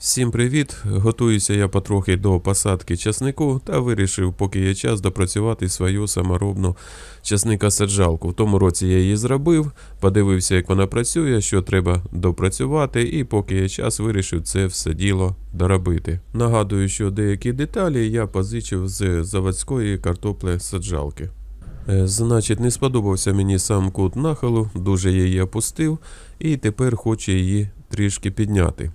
Всім привіт! Готуюся я потрохи до посадки часнику та вирішив, поки є час, допрацювати свою саморобну часникосаджалку. В тому році я її зробив, подивився, як вона працює, що треба допрацювати, і поки є час, вирішив це все діло доробити. Нагадую, що деякі деталі я позичив з заводської картоплесаджалки. Е, Значить, не сподобався мені сам кут нахилу, дуже її опустив, і тепер хочу її трішки підняти.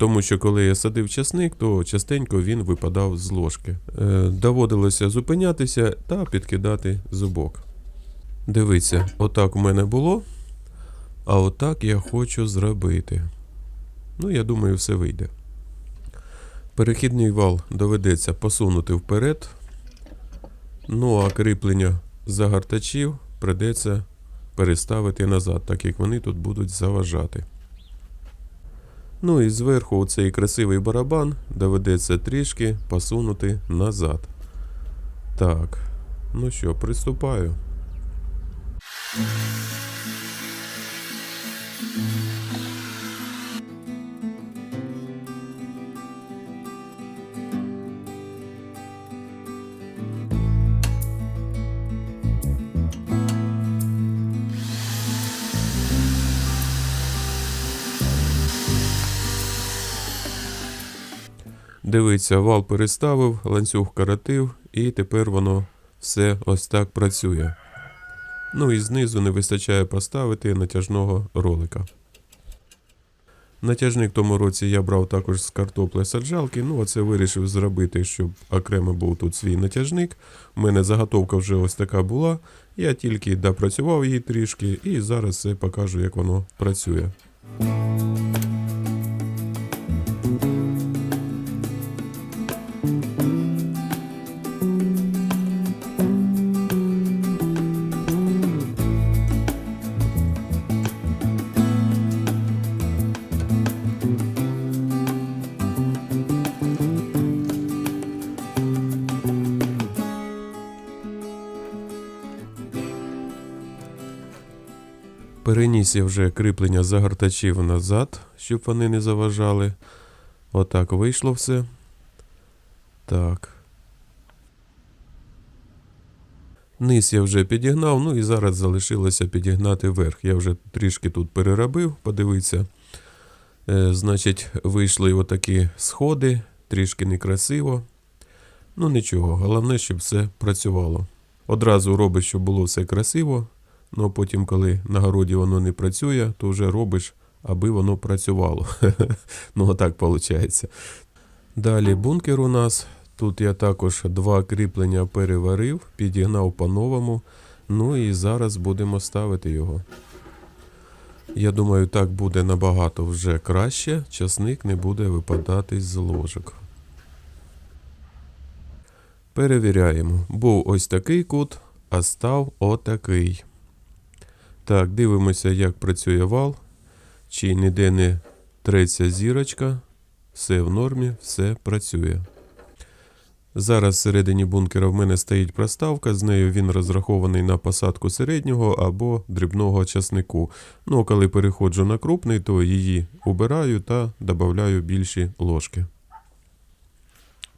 Тому що коли я садив часник, то частенько він випадав з ложки. Е, доводилося зупинятися та підкидати зубок. Дивіться, отак у мене було, а отак я хочу зробити. Ну, я думаю, все вийде. Перехідний вал доведеться посунути вперед. Ну а кріплення загортачів придеться переставити назад, так як вони тут будуть заважати. Ну і зверху цей красивий барабан доведеться трішки посунути назад. Так, ну що, приступаю. Дивиться, вал переставив, ланцюг коротив, і тепер воно все ось так працює. Ну і знизу не вистачає поставити натяжного ролика. Натяжник в тому році я брав також з картопли саджалки. Ну, оце вирішив зробити, щоб окремо був тут свій натяжник. У мене заготовка вже ось така була. Я тільки допрацював її трішки і зараз все покажу, як воно працює. Переніс я вже кріплення загортачів назад, щоб вони не заважали. Отак вийшло все. Так. Низ я вже підігнав, ну і зараз залишилося підігнати верх. Я вже трішки тут переробив, подивіться. Е, значить, вийшли отакі сходи, трішки некрасиво. Ну нічого, головне, щоб все працювало. Одразу робиш, щоб було все красиво. Ну, потім, коли на городі воно не працює, то вже робиш, аби воно працювало. ну, отак виходить. Далі бункер у нас. Тут я також два кріплення переварив, підігнав по-новому. Ну і зараз будемо ставити його. Я думаю, так буде набагато вже краще. Часник не буде випадати з ложок. Перевіряємо. Був ось такий кут, а став отакий. Так, дивимося, як працює вал. Чи ніде не треться зірочка. Все в нормі, все працює. Зараз всередині бункера в мене стоїть проставка, з нею він розрахований на посадку середнього або дрібного часнику. Ну, а коли переходжу на крупний, то її убираю та додаю більші ложки.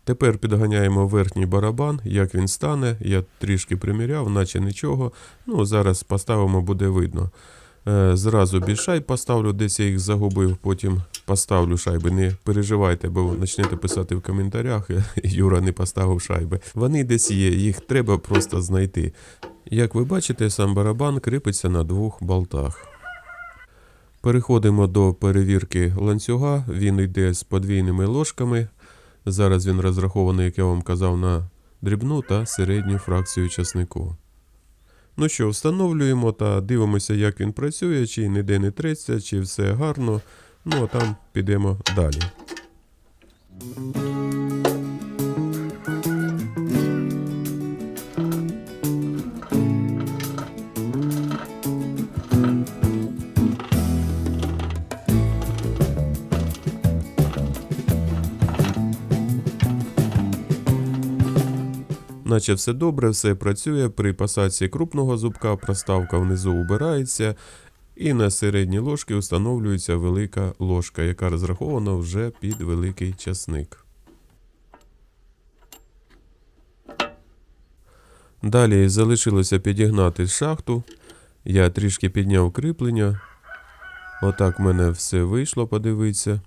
Тепер підганяємо верхній барабан, як він стане. Я трішки приміряв, наче нічого. Ну, зараз поставимо, буде видно. Е, зразу без поставлю, десь я їх загубив, потім поставлю шайби. Не переживайте, бо почнете писати в коментарях. Юра не поставив шайби. Вони десь є, їх треба просто знайти. Як ви бачите, сам барабан кріпиться на двох болтах. Переходимо до перевірки ланцюга. Він йде з подвійними ложками. Зараз він розрахований, як я вам казав, на дрібну та середню фракцію часнику. Ну що, встановлюємо та дивимося, як він працює, чи ніде не треться, чи все гарно. Ну а там підемо далі. Наче все добре, все працює. При посадці крупного зубка проставка внизу убирається. І на середній ложці встановлюється велика ложка, яка розрахована вже під великий часник. Далі залишилося підігнати шахту. Я трішки підняв кріплення. Отак в мене все вийшло, подивитися.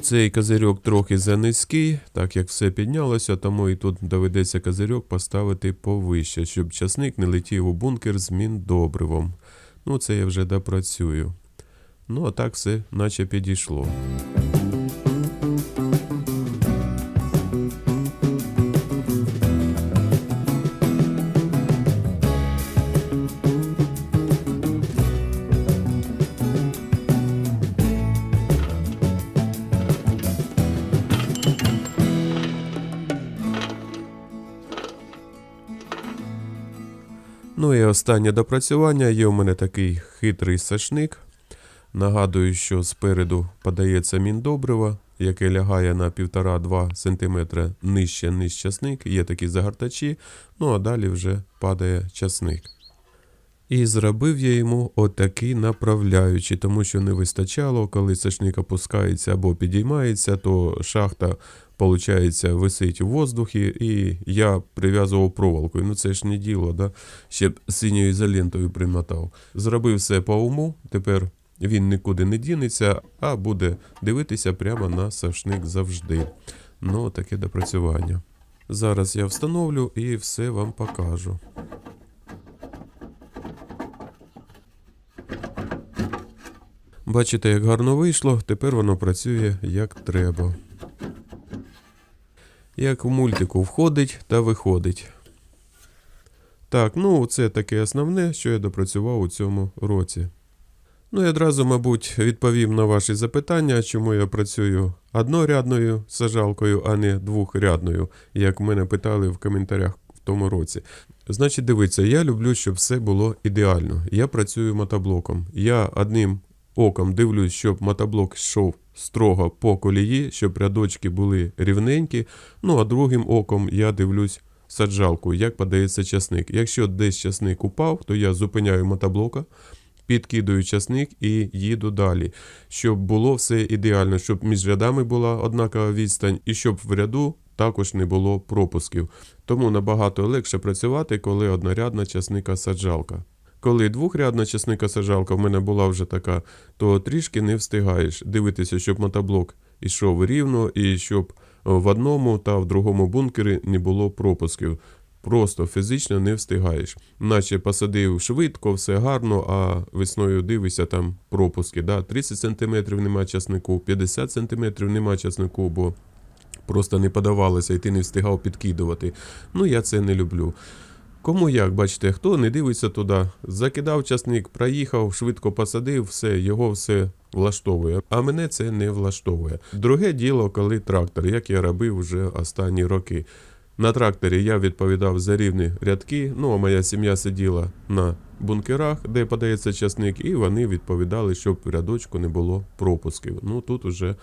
Оцей козирьок трохи занизький, так як все піднялося, тому і тут доведеться козирьок поставити повище, щоб часник не летів у бункер з міндобривом. Ну, це я вже допрацюю. Ну, а так все наче підійшло. Останнє допрацювання. Є у мене такий хитрий сашник. Нагадую, що спереду подається міндобриво, яке лягає на 1,5-2 см нижче низ часник. Є такі загортачі, ну а далі вже падає часник. І зробив я йому отакий направляючий, тому що не вистачало, коли сашник опускається або підіймається, то шахта, виходить, висить у воздухі, і я прив'язував проволокою. Ну це ж не діло, да? ще синьою ізолентою примотав. Зробив все по уму, тепер він нікуди не дінеться, а буде дивитися прямо на сашник завжди. Ну, таке допрацювання. Зараз я встановлю і все вам покажу. Бачите, як гарно вийшло, тепер воно працює як треба. Як в мультику входить та виходить. Так, ну це таке основне, що я допрацював у цьому році. Ну і одразу, мабуть, відповім на ваші запитання, чому я працюю однорядною сажалкою, а не двохрядною, як мене питали в коментарях в тому році. Значить, дивіться, я люблю, щоб все було ідеально. Я працюю мотоблоком. Я одним оком дивлюсь, щоб мотоблок йшов строго по колії, щоб рядочки були рівненькі. Ну а другим оком я дивлюсь саджалку, як подається часник. Якщо десь часник упав, то я зупиняю мотоблока, підкидаю часник і їду далі. Щоб було все ідеально, щоб між рядами була однакова відстань, і щоб в ряду також не було пропусків. Тому набагато легше працювати, коли однорядна часника саджалка. Коли двохрядна часника саджалка в мене була вже така, то трішки не встигаєш дивитися, щоб мотоблок ішов рівно і щоб в одному та в другому бункері не було пропусків. Просто фізично не встигаєш. Наче посадив швидко, все гарно, а весною дивишся там пропуски. Да? 30 см нема часнику, 50 см нема часнику, бо просто не подавалося і ти не встигав підкидувати. Ну я це не люблю. Кому як, бачите, хто не дивиться туди, закидав часник, проїхав, швидко посадив, все, його все влаштовує. А мене це не влаштовує. Друге діло, коли трактор, як я робив вже останні роки. На тракторі я відповідав за рівні рядки. Ну а моя сім'я сиділа на бункерах, де подається часник, і вони відповідали, щоб в рядочку не було пропусків. Ну тут уже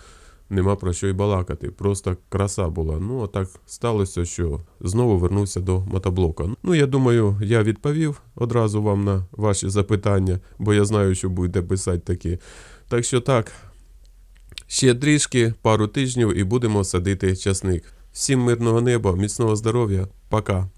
нема про що й балакати. Просто краса була. Ну а так сталося, що знову вернувся до мотоблока. Ну я думаю, я відповів одразу вам на ваші запитання, бо я знаю, що будете писати такі. Так що так, ще трішки, пару тижнів і будемо садити часник. Всім мирного неба, міцного здоров'я, пока.